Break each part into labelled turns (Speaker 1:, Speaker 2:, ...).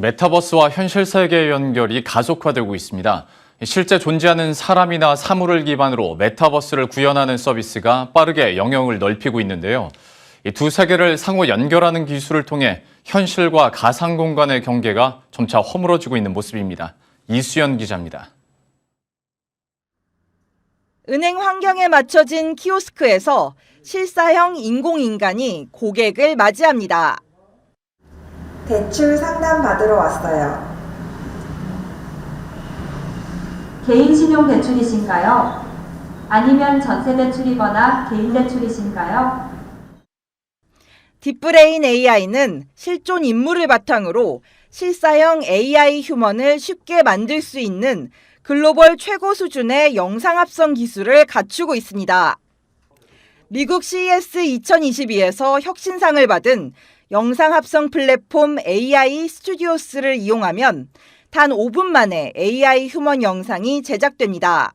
Speaker 1: 메타버스와 현실 세계의 연결이 가속화되고 있습니다. 실제 존재하는 사람이나 사물을 기반으로 메타버스를 구현하는 서비스가 빠르게 영역을 넓히고 있는데요. 이두 세계를 상호 연결하는 기술을 통해 현실과 가상 공간의 경계가 점차 허물어지고 있는 모습입니다. 이수연 기자입니다.
Speaker 2: 은행 환경에 맞춰진 키오스크에서 실사형 인공인간이 고객을 맞이합니다.
Speaker 3: 대출 상담 받으러 왔어요.
Speaker 4: 개인 신용 대출이신가요? 아니면 전세 대출이거나 개인 대출이신가요?
Speaker 2: 딥브레인 AI는 실존 인물을 바탕으로 실사형 AI 휴먼을 쉽게 만들 수 있는 글로벌 최고 수준의 영상 합성 기술을 갖추고 있습니다. 미국 CES 2022에서 혁신상을 받은 영상 합성 플랫폼 AI 스튜디오스를 이용하면 단 5분 만에 AI 휴먼 영상이 제작됩니다.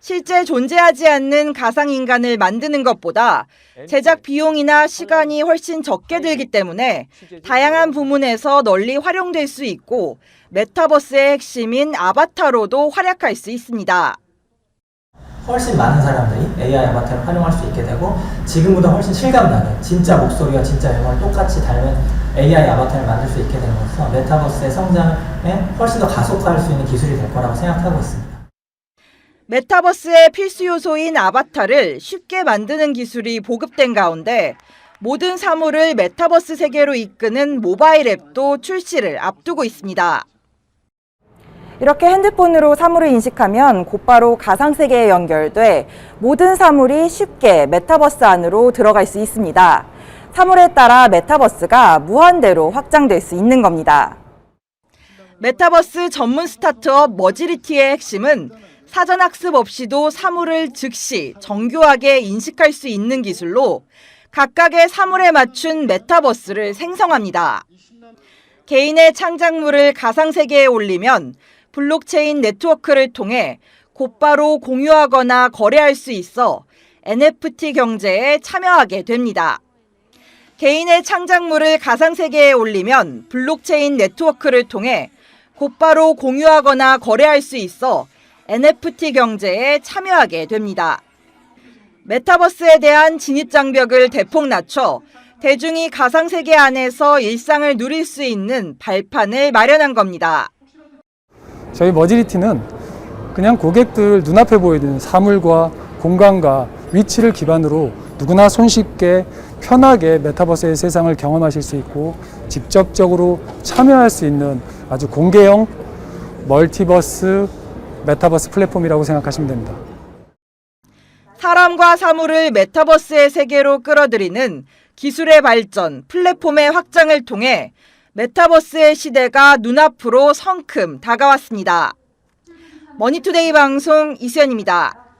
Speaker 2: 실제 존재하지 않는 가상인간을 만드는 것보다 제작 비용이나 시간이 훨씬 적게 들기 때문에 다양한 부문에서 널리 활용될 수 있고 메타버스의 핵심인 아바타로도 활약할 수 있습니다.
Speaker 5: 훨씬 많은 사람들이 AI 아바타를 활용할 수 있게 되고 지금보다 훨씬 실감나게 진짜 목소리와 진짜 영화를 똑같이 닮은 AI 아바타를 만들 수 있게 됨으로써 메타버스의 성장에 훨씬 더 가속화할 수 있는 기술이 될 거라고 생각하고 있습니다.
Speaker 2: 메타버스의 필수 요소인 아바타를 쉽게 만드는 기술이 보급된 가운데 모든 사물을 메타버스 세계로 이끄는 모바일 앱도 출시를 앞두고 있습니다.
Speaker 3: 이렇게 핸드폰으로 사물을 인식하면 곧바로 가상세계에 연결돼 모든 사물이 쉽게 메타버스 안으로 들어갈 수 있습니다. 사물에 따라 메타버스가 무한대로 확장될 수 있는 겁니다.
Speaker 2: 메타버스 전문 스타트업 머지리티의 핵심은 사전 학습 없이도 사물을 즉시 정교하게 인식할 수 있는 기술로 각각의 사물에 맞춘 메타버스를 생성합니다. 개인의 창작물을 가상세계에 올리면 블록체인 네트워크를 통해 곧바로 공유하거나 거래할 수 있어 NFT 경제에 참여하게 됩니다. 개인의 창작물을 가상세계에 올리면 블록체인 네트워크를 통해 곧바로 공유하거나 거래할 수 있어 NFT 경제에 참여하게 됩니다. 메타버스에 대한 진입 장벽을 대폭 낮춰 대중이 가상세계 안에서 일상을 누릴 수 있는 발판을 마련한 겁니다.
Speaker 6: 저희 머지리티는 그냥 고객들 눈앞에 보이는 사물과 공간과 위치를 기반으로 누구나 손쉽게 편하게 메타버스의 세상을 경험하실 수 있고 직접적으로 참여할 수 있는 아주 공개형 멀티버스 메타버스 플랫폼이라고 생각하시면 됩니다.
Speaker 2: 사람과 사물을 메타버스의 세계로 끌어들이는 기술의 발전, 플랫폼의 확장을 통해 메타버스의 시대가 눈앞으로 성큼 다가왔습니다. 머니투데이 방송 이수연입니다.